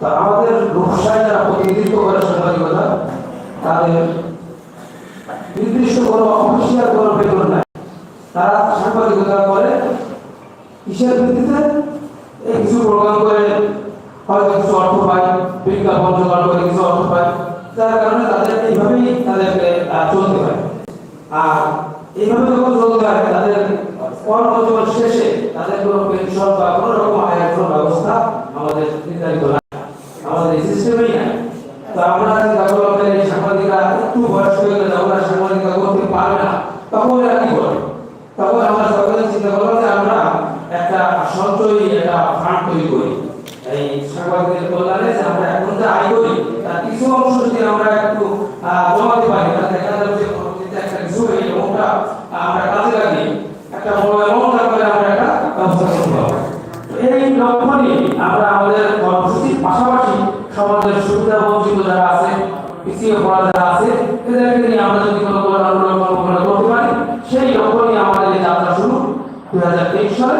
তো আমাদের লোকসায় যারা প্রতিনিধিত্ব করে সাংবাদিকতা তাদের নির্দিষ্ট কোনো অফিসিয়াল কোনো বেতন নাই। তারা সাংবাদিকতা করে, কিসের ভিত্তিতে? এই কিছু প্রোগ্রাম করে, হয়তো কিছু অর্থ পায়, বিজ্ঞাপন জোগাড় করে কিছু অর্থ পায়। যার কারণে তাদের এইভাবেই তাদেরকে চলতে হয়। আর এইভাবে যখন চলতে হয়, তাদের কর্মজীবন শেষে তাদের কোনো পেনশন বা কোনো রকম আয়ের কোনো ব্যবস্থা আমাদের নির্ধারিত না আমাদের এই তো আমরা যখন আমাদের সাংবাদিকরা একটু বয়স হয়ে গেলে যখন আর করতে পারবে না। তখন এরা কি করবে তখন আমরা সরকারি চিন্তা করলাম যে আমরা একটা সঞ্চয়ী একটা ফান্ড তৈরি করি। এই সাংবাদিকদের কল্যাণে যে আমরা এখন যে আয় করি, তার কিছু অংশ যদি আমরা একটু জমাতে পারি, তাহলে দেখা যাবে যে একটা কিছু এই অ্যামাউন্টটা আমরা কাজে লাগিয়ে একটা বড় অ্যামাউন্ট তারপরে আমরা একটা ব্যবস্থা করতে পারব। এই লক্ষ্য আমরা সমাজের সুবিধা বঞ্চিত যারা আছে, পিছিয়ে পড়া যারা আছে, এদেরকে নিয়ে আমরা যদি কোনো কল্যাণমূলক কর্মকাণ্ড করতে পারি, সেই লক্ষ্য নিয়ে আমাদের এই যাত্রা শুরু দুই হাজার তেইশ সালে।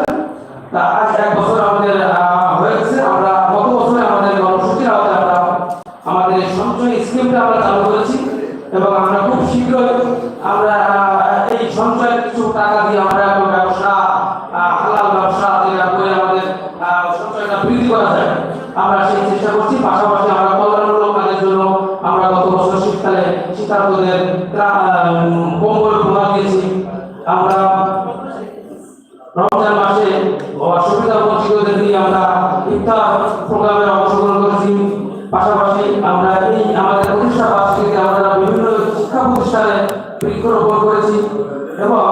তা আজ এক বছর আমাদের হয়েছে। আমরা গত বছরে আমাদের কর্মসূচির আওতায় আমরা আমাদের এই সঞ্চয় স্কিমটা আমরা চালু করেছি এবং আমরা খুব শীঘ্রই আমরা এই সঞ্চয়ের কিছু টাকা দিয়ে আমরা ব্যবসা হালাল ব্যবসা যেটা করে আমাদের সঞ্চয়টা বৃদ্ধি করা যায়। আমরা সেই চেষ্টা করছি, পাশাপাশি আমরা কল্যাণমূলক কাজের জন্য আমরা গত বছর শীতকালে শীতার্থদের কম্বল বোনা দিয়েছি। আমরা রমজান মাসে অসুবিধা বঞ্চিতদের নিয়ে আমরা ইফতার প্রোগ্রামে অংশগ্রহণ করেছি। পাশাপাশি আমরা এই আমাদের প্রতিষ্ঠা বার্ষিকীতে আমরা বিভিন্ন শিক্ষা প্রতিষ্ঠানে বৃক্ষরোপণ করেছি। এবং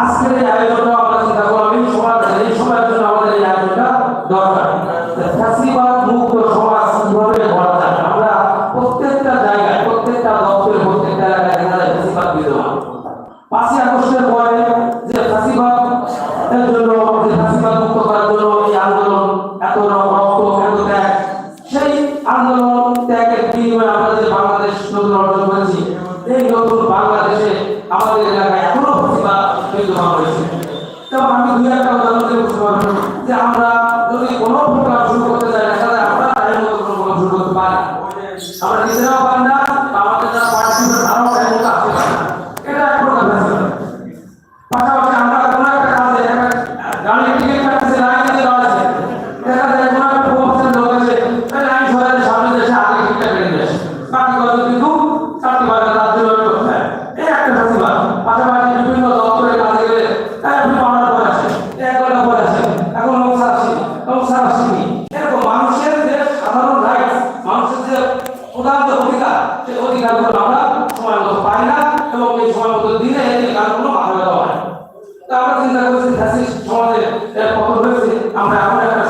আজকের এই আয়োজনটা আমরা চিন্তা করলাম এই সমাজ এই সময়ের জন্য আমাদের এই আয়োজনটা দরকার ফ্যাসিবাদ মুক্ত সমাজ কীভাবে গড়া যায় আমরা প্রত্যেকটা জায়গায় প্রত্যেকটা দপ্তরে প্রত্যেকটা এলাকায় দেখা যায় ফ্যাসিবাদ বিদ্যমান আমরা এখনও ফাঁসিবাদ রয়েছে তবে আমি দুই একটা যে আমরা যদি কোনো প্রোগ্রাম শুরু করতে যাই দেখা যায় আমরা টাইম মতো প্রোগ্রাম শুরু করতে পারি আমরা নিজেরাও পারি না হয়েছে আমরা এমন একটা